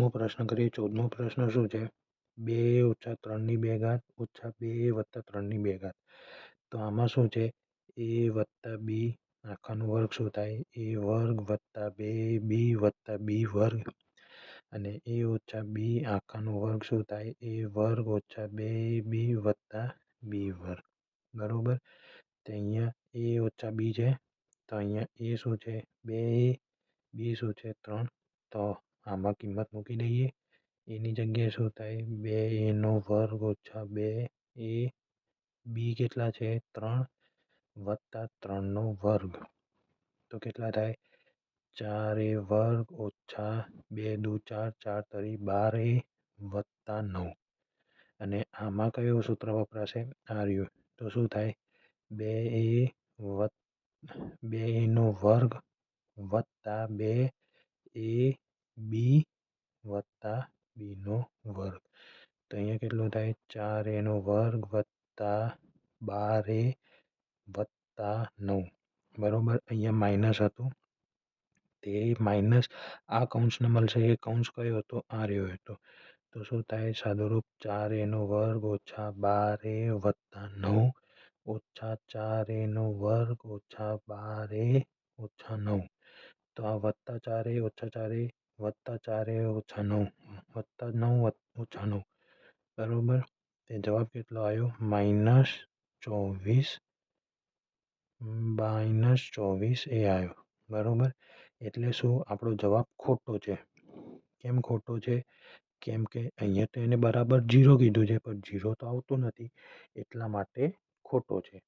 મો પ્રશ્ન કરીએ ચૌદમો પ્રશ્ન શું છે? બે ઓછા ત્રણની બે ઘાત ઓછા બે વત્તા ત્રણની બે ઘાત. તો આમાં શું છે? એ વત્તા બી આખાનો વર્ગ શું થાય? એ વર્ગ વત્તા બે બી વત્તા બી વર્ગ. અને એ ઓછા બી આખાનો વર્ગ શું થાય? એ વર્ગ ઓછા બે બી વત્તા બી વર્ગ. બરાબર? તો અહીંયા એ ઓછા બી છે. તો અહીંયા એ શું છે? બે બી શું છે? ત્રણ. તો આમાં કિંમત મૂકી દઈએ. એની જગ્યાએ શું થાય? બે એનો વર્ગ ઓછા બે એ બી કેટલા છે? ત્રણ વત્તા ત્રણનો વર્ગ. તો કેટલા થાય? ચાર એ વર્ગ ઓછા બે દુ ચાર ચાર તરી બાર એ વત્તા નવ. અને આમાં કયું સૂત્ર વપરાશે? આ તો શું થાય? બે એ વત્તા, બે એનો વર્ગ વત્તા બે એ બી વત્તા બીનો વર્ગ તો અહીંયા કેટલું થાય ચાર એનો વર્ગ વત્તા બાર એ વત્તા નવ બરાબર અહીંયા માઇનસ હતું તે માઇનસ આ કૌંસને મળશે એ કૌંસ કયો હતો આ રહ્યો હતો તો શું થાય સાદુરૂપ ચાર એનો વર્ગ ઓછા બાર એ વત્તા નવ ઓછા ચાર એનો વર્ગ ઓછા બાર એ ઓછા નવ તો આ વત્તા ચાર એ ઓછા ચાર એ વત્તા ચાર ઓછા નવ વત્તા નવ ઓછા નવ. બરાબર? તે જવાબ કેટલો આવ્યો? માઇનસ ચોવીસ માઇનસ ચોવીસ એ આવ્યો. બરાબર? એટલે શું? આપણો જવાબ ખોટો છે. કેમ ખોટો છે? કેમ કે અહીંયા તો એને બરાબર જીરો કીધું છે, પણ જીરો તો આવતું નથી. એટલા માટે ખોટો છે.